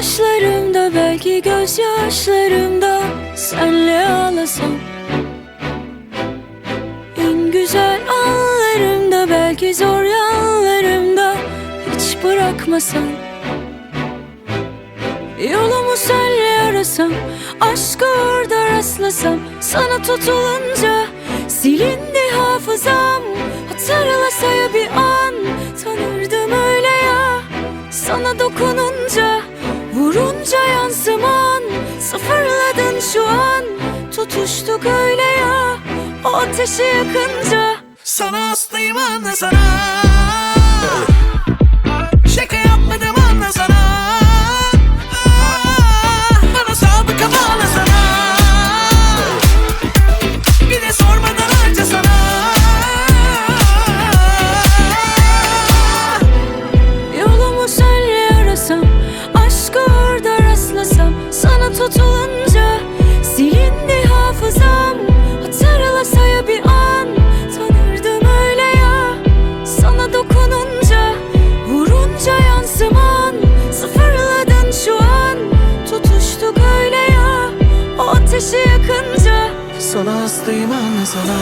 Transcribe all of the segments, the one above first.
bakışlarımda belki gözyaşlarımda senle ağlasam. En güzel anlarımda belki zor yanlarımda hiç bırakmasam. Yolumu senle arasam Aşkı orada rastlasam. Sana tutulunca Silindi hafızam. Hatırlasaya bir an Tanırdım öyle ya. Sana dokununca Vurunca yansıman Sıfırladın şu an. Tutuştuk öyle ya O ateşi yakınca. Sana hastayım anla sana. Şaka yapmadım anla sana. Bana sabıka bağla sana. Bir de sormadan harca Yolumu senle arasam Sana tutulunca Silindi hafızam. Hatırlasaya bir an Tanırdım öyle ya. Sana dokununca Vurunca yansıman. Sıfırladın şu an Tutuştuk öyle ya. O ateşi yakınca Sana hastayım anla sana.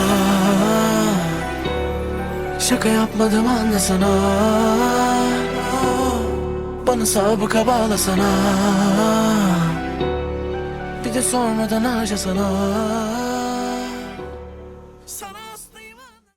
Şaka yapmadım anla sana. Bana sabıka bağla sana Bir de sormadan harca sana